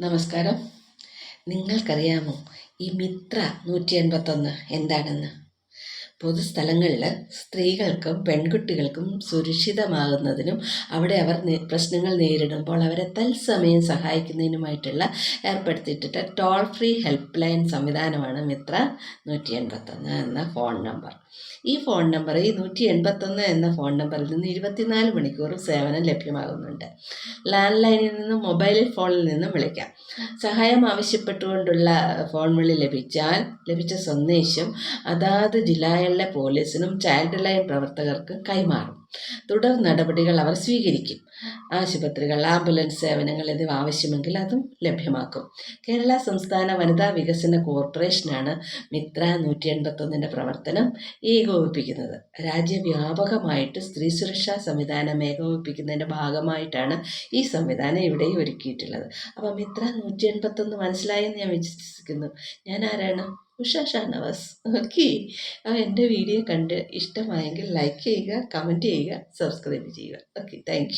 നമസ്കാരം. നിങ്ങൾക്കറിയാമോ ഈ മിത്ര നൂറ്റി എൺപത്തൊന്ന് എന്താണെന്ന്? പൊതുസ്ഥലങ്ങളിൽ സ്ത്രീകൾക്കും പെൺകുട്ടികൾക്കും സുരക്ഷിതമാകുന്നതിനും അവിടെ അവർ പ്രശ്നങ്ങൾ നേരിടുമ്പോൾ അവരെ തത്സമയം സഹായിക്കുന്നതിനുമായിട്ടുള്ള ഏർപ്പെടുത്തിയിട്ടിട്ട് ടോൾ ഫ്രീ ഹെൽപ്പ് ലൈൻ സംവിധാനമാണ് മിത്ര നൂറ്റി എൺപത്തൊന്ന് എന്ന ഫോൺ നമ്പർ. ഈ ഫോൺ നമ്പർ ഈ നൂറ്റി എൺപത്തൊന്ന് എന്ന ഫോൺ നമ്പറിൽ നിന്ന് ഇരുപത്തിനാല് മണിക്കൂറും സേവനം ലഭ്യമാകുന്നുണ്ട്. ലാൻഡ് ലൈനിൽ നിന്നും മൊബൈൽ ഫോണിൽ നിന്നും വിളിക്കാം. സഹായം ആവശ്യപ്പെട്ടുകൊണ്ടുള്ള ഫോൺ വിളി ലഭിച്ചാൽ ലഭിച്ച സന്ദേശം അതാത് ജില്ലകളിലെ പോലീസിനും ചൈൽഡ് ലൈൻ പ്രവർത്തകർക്കും കൈമാറും. തുടർ നടപടികൾ അവർ സ്വീകരിക്കും. ആശുപത്രികൾ ആംബുലൻസ് സേവനങ്ങൾ എന്നിവ ആവശ്യമെങ്കിൽ അതും ലഭ്യമാക്കും. കേരള സംസ്ഥാന വനിതാ വികസന കോർപ്പറേഷനാണ് മിത്ര നൂറ്റി എൺപത്തൊന്നിന്റെ പ്രവർത്തനം ഏകോപിപ്പിക്കുന്നത്. രാജ്യവ്യാപകമായിട്ട് സ്ത്രീ സുരക്ഷാ സംവിധാനം ഏകോപിപ്പിക്കുന്നതിന്റെ ഭാഗമായിട്ടാണ് ഈ സംവിധാനം ഇവിടെ ഒരുക്കിയിട്ടുള്ളത്. അപ്പം മിത്ര നൂറ്റി എൺപത്തൊന്ന് മനസ്സിലായെന്ന് ഞാൻ വിശ്വസിക്കുന്നു. ഞാൻ ആരാണ്? ഉഷ ഷാനവാസ് ഓക്കെ എന്റെ വീഡിയോ കണ്ട് ഇഷ്ടമായെങ്കിൽ ലൈക്ക് ചെയ്യുക കമന്റ് ചെയ്യുക സബ്സ്ക്രൈബ് ചെയ്യുക. ഓക്കെ. താങ്ക്